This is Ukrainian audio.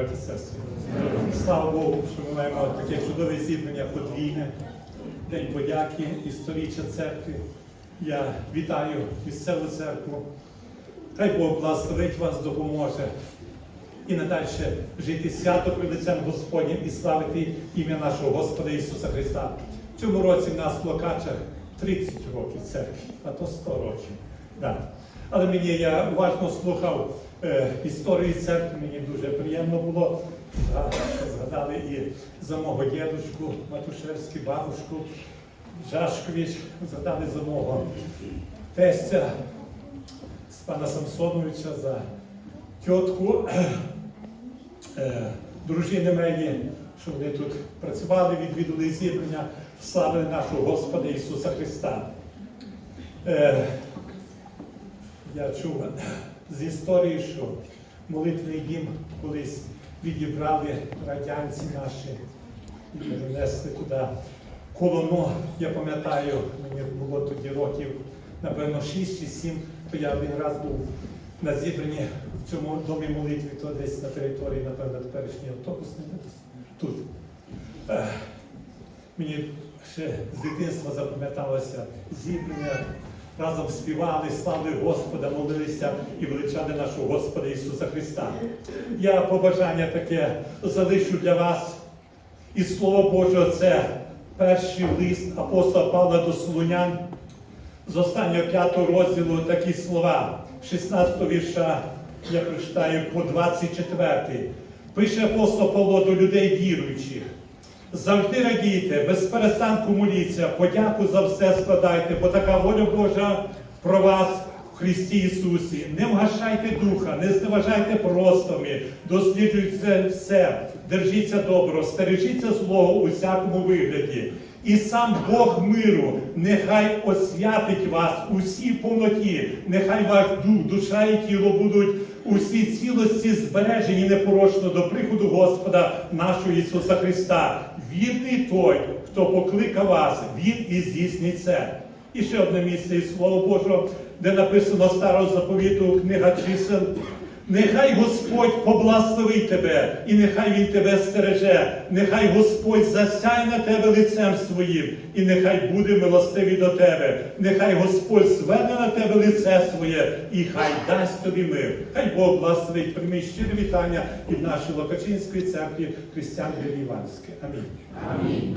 сестри. Слава Богу, що ми маємо таке чудове зібрання подвійне, День подяки і сторіччя церкви. Я вітаю місцеву церкву. Хай Бог благословить вас, допоможе і надалі жити свято перед лицем Господнім і славити ім'я нашого Господа Ісуса Христа. В цьому році в нас в Локачах 30 років церкви, а то 100 років. Да. Але мені я уважно слухав е, історію церкви, мені дуже приємно було. Згадали і за мого дідушку, Матушевську, бабушку, Жашкович, згадали за мого тестя з пана Самсоновича, за тітку е, дружини Мені, що вони тут працювали, відвідали зібрання, славили нашого Господа Ісуса Христа. Е, я чув з історії, що молитвний дім колись відібрали радянці наші і перенесли туди колоно. Я пам'ятаю, мені було тоді років, напевно, 6 чи 7, то я один раз був на зібранні в цьому домі молитви, то десь на території, напевно, теперішній автобусний десь тут. Мені ще з дитинства запам'яталося зібрання. Разом співали, славили Господа, молилися і величали нашого Господа Ісуса Христа. Я побажання таке залишу для вас. І Слово Боже, це перший лист апостола Павла до Солунян з останнього п'ятого розділу такі слова, 16 вірша, я прочитаю по 24. Пише апостол Павло до людей віруючих. Завжди радійте, без перестанку моліться, подяку за все складайте, бо така воля Божа про вас Христі Ісусі. Не вгашайте духа, не зневажайте простами, досліджуйте все, держіться добро, стережіться злого у всякому вигляді. І сам Бог миру нехай освятить вас усій повноті, нехай ваш дух, душа і тіло будуть усі цілості збережені непорочно до приходу Господа нашого Ісуса Христа. Вірний той, хто покликав вас, Він і здійснить це. І ще одне місце із Слова Божого, де написано старого заповіту, книга чисел. Нехай Господь поблагословить тебе, і нехай Він тебе стереже, нехай Господь засяє на тебе лицем своїм, і нехай буде милостивий до тебе, нехай Господь зверне на тебе лице своє, і хай дасть тобі мир. Хай Бог благословить прийми щире вітання від нашої Локачинської церкви Християн Іванської. Амінь. Амінь.